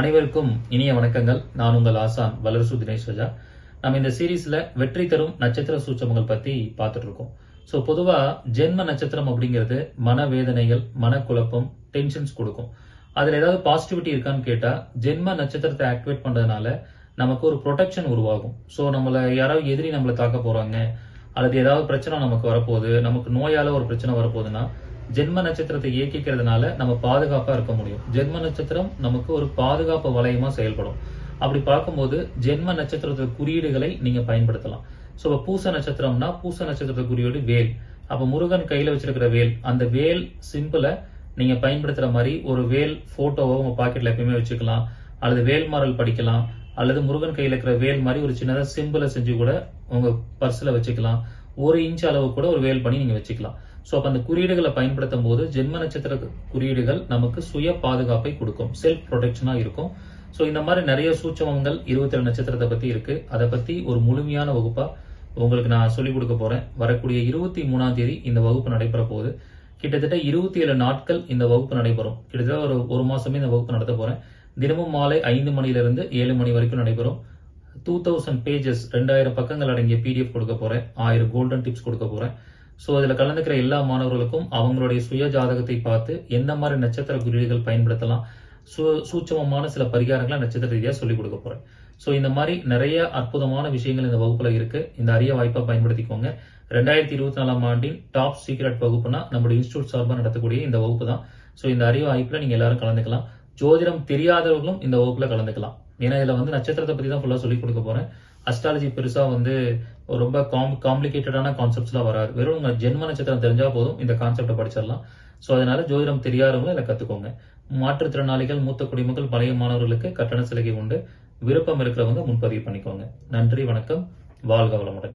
அனைவருக்கும் இனிய வணக்கங்கள். நான் உங்கள் ஆசான் வல்லரசு தினேஷ் நம்ம இந்த சீரீஸ்ல வெற்றி தரும் நட்சத்திர சூச்சமங்கள் பத்தி பார்த்துட்டு இருக்கோம். ஸோ பொதுவா ஜென்ம நட்சத்திரம் அப்படிங்கிறது மனவேதனைகள் மனக்குழப்பம் டென்ஷன்ஸ் கொடுக்கும். அதுல ஏதாவது பாசிட்டிவிட்டி இருக்கான்னு கேட்டா ஜென்ம நட்சத்திரத்தை ஆக்டிவேட் பண்றதுனால நமக்கு ஒரு ப்ரொடெக்ஷன் உருவாகும். ஸோ நம்மள யாராவது எதிரி நம்மளை தாக்க போறாங்க அல்லது ஏதாவது பிரச்சனை நமக்கு வரப்போகுது நமக்கு நோயால ஒரு பிரச்சனை வரப்போகுதுன்னா ஜென்ம நட்சத்திரத்தை இயக்கிக்கிறதுனால நம்ம பாதுகாப்பா இருக்க முடியும். ஜென்ம நட்சத்திரம் நமக்கு ஒரு பாதுகாப்பு வளையமா செயல்படும். அப்படி பார்க்கும்போது ஜென்ம நட்சத்திரத்து குறியீடுகளை நீங்க பயன்படுத்தலாம். ஸோ இப்போ பூச நட்சத்திரம்னா பூச நட்சத்திரத்து குறியீடு வேல். அப்ப முருகன் கையில வச்சிருக்கிற வேல் அந்த வேல் சிம்பிளை நீங்க பயன்படுத்துற மாதிரி ஒரு வேல் போட்டோவை உங்க பாக்கெட்ல எப்பயுமே வச்சுக்கலாம். அல்லது வேல்மாறல் படிக்கலாம். அல்லது முருகன் கையில இருக்கிற வேல் மாதிரி ஒரு சின்னதா சிம்பிளை செஞ்சு கூட உங்க பர்ஸ்ல வச்சுக்கலாம். ஒரு இன்ச் அளவு கூட ஒரு வேல் பண்ணி நீங்க வச்சுக்கலாம். ஸோ அப்போ அந்த குறியீடுகளை பயன்படுத்தும் போது ஜென்ம நட்சத்திர குறியீடுகள் நமக்கு சுய பாதுகாப்பை கொடுக்கும். செல்ஃப் ப்ரொடெக்ஷனாக இருக்கும். ஸோ இந்த மாதிரி நிறைய சூட்சமங்கள் இருபத்தேழு நட்சத்திரத்தை பத்தி இருக்கு. அதை பத்தி ஒரு முழுமையான வகுப்பா உங்களுக்கு நான் சொல்லிக் கொடுக்க போறேன். வரக்கூடிய இருபத்தி மூணாம் தேதி இந்த வகுப்பு நடைபெற போகுது. கிட்டத்தட்ட இருபத்தி ஏழு நாட்கள் இந்த வகுப்பு நடைபெறும். கிட்டத்தட்ட ஒரு ஒரு மாசமே இந்த வகுப்பு நடத்த போறேன். தினமும் மாலை ஐந்து மணிலிருந்து ஏழு மணி வரைக்கும் நடைபெறும். டூ தௌசண்ட் பேஜஸ் ரெண்டாயிரம் பக்கங்கள் அடங்கிய பிடிஎஃப் கொடுக்க போறேன். ஆயிரம் கோல்டன் டிப்ஸ் கொடுக்க போறேன். ஸோ அதில் கலந்துக்கிற எல்லா மாணவர்களுக்கும் அவங்களுடைய சுய ஜாதகத்தை பார்த்து எந்த மாதிரி நட்சத்திர குறியீடுகள் பயன்படுத்தலாம். சு சூட்சமமான சில பரிகாரங்களை நட்சத்திர ரீதியாக சொல்லிக் கொடுக்க போறேன். ஸோ இந்த மாதிரி நிறைய அற்புதமான விஷயங்கள் இந்த வகுப்புல இருக்கு. இந்த அரிய வாய்ப்பை பயன்படுத்திக்கோங்க. ரெண்டாயிரத்தி இருபத்தி நாலாம் ஆண்டின் டாப் சீக்ரெட் வகுப்புனா நம்மளுடைய இன்ஸ்டியூட் சார்பாக நடத்தக்கூடிய இந்த வகுப்பு தான். ஸோ இந்த அரிய வாய்ப்புல நீங்க எல்லாரும் கலந்துக்கலாம். ஜோதிடம் தெரியாதவர்களும் இந்த வகுப்புல கலந்துக்கலாம். ஏன்னா இதுல வந்து நட்சத்திரத்தை பத்தி தான் ஃபுல்லா சொல்லிக் கொடுக்க போறேன். அஸ்ட்ராலஜி பெருசா வந்து ரொம்ப காம் காம்ப்ளிகேட்டடான கான்செப்ட்ஸ்லாம் வராது. வெறும் உங்க ஜென்ம நட்சத்திரம் தெரிஞ்சா போதும். இந்த கான்செப்டை படிச்சிடலாம். ஸோ அதனால ஜோதிடம் தெரியாதவங்களும் இதை கத்துக்கோங்க. மாற்றுத்திறனாளிகள் மூத்த குடிமக்கள் பழைய மாணவர்களுக்கு கட்டண சலுகை உண்டு. விருப்பம் இருக்கிறவங்க முன்பதிவு பண்ணிக்கோங்க. நன்றி வணக்கம். வாழ்க வளமுடன்.